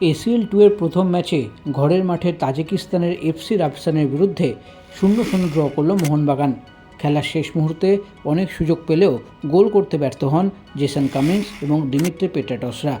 ACL two এর প্রথম ম্যাচে ঘরের মাঠে তাজিকিস্তানের এফসি রাফসানের বিরুদ্ধে শূন্য শূন্য ড্র করল মোহনবাগান। খেলার শেষ মুহূর্তে অনেক সুযোগ পেলেও গোল করতে ব্যর্থ হন জেসন কামিন্স এবং দিমিত্রি পেট্রাটসরা।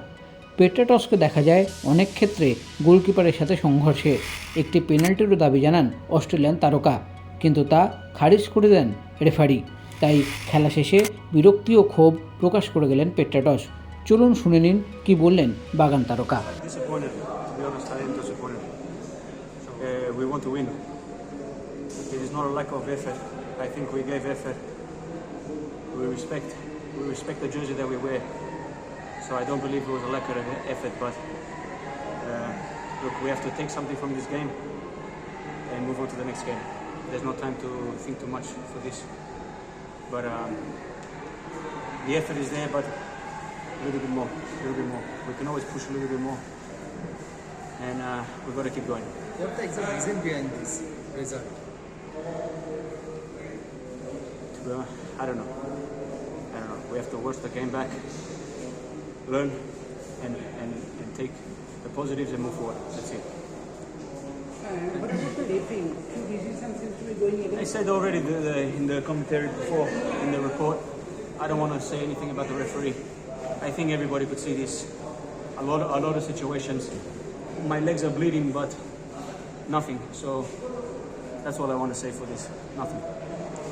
পেট্রাটসকে দেখা যায় অনেক ক্ষেত্রে গোলকিপারের সাথে সংঘর্ষে। একটি পেনাল্টিরও দাবি জানান অস্ট্রেলিয়ান তারকা, কিন্তু তা খারিজ করে দেন রেফারি। তাই খেলা শেষে বিরক্তি ও ক্ষোভ প্রকাশ করে গেলেন পেট্রাটস। চলুন শুনে নিন কি বললেন বাগান তারকা Disappointed, to be honest, I am disappointed. Uh, we want to win. It is not a lack of effort. I think we gave effort. We respect, we respect the jersey that we wear. So I don't believe it was a lack of effort. But uh, look, we have to take something from this game and move on to the next game. There's no time to think too much for this. But um, the effort is there, but a little bit more, a little bit more. We can always push a little bit more, and uh, we've got to keep going. What's the exact reason behind this result? To be honest, I don't know. I don't know. We have to watch the game back, learn, and, and, and take the positives and move forward. That's it. And what about the referee? Few decisions seems to be going I said already the, the, in the commentary before, in the report, I don't want to say anything about the referee. I think everybody could see this. A lot, a lot of situations. My legs are bleeding, but nothing. So that's all I want to say for this. Nothing.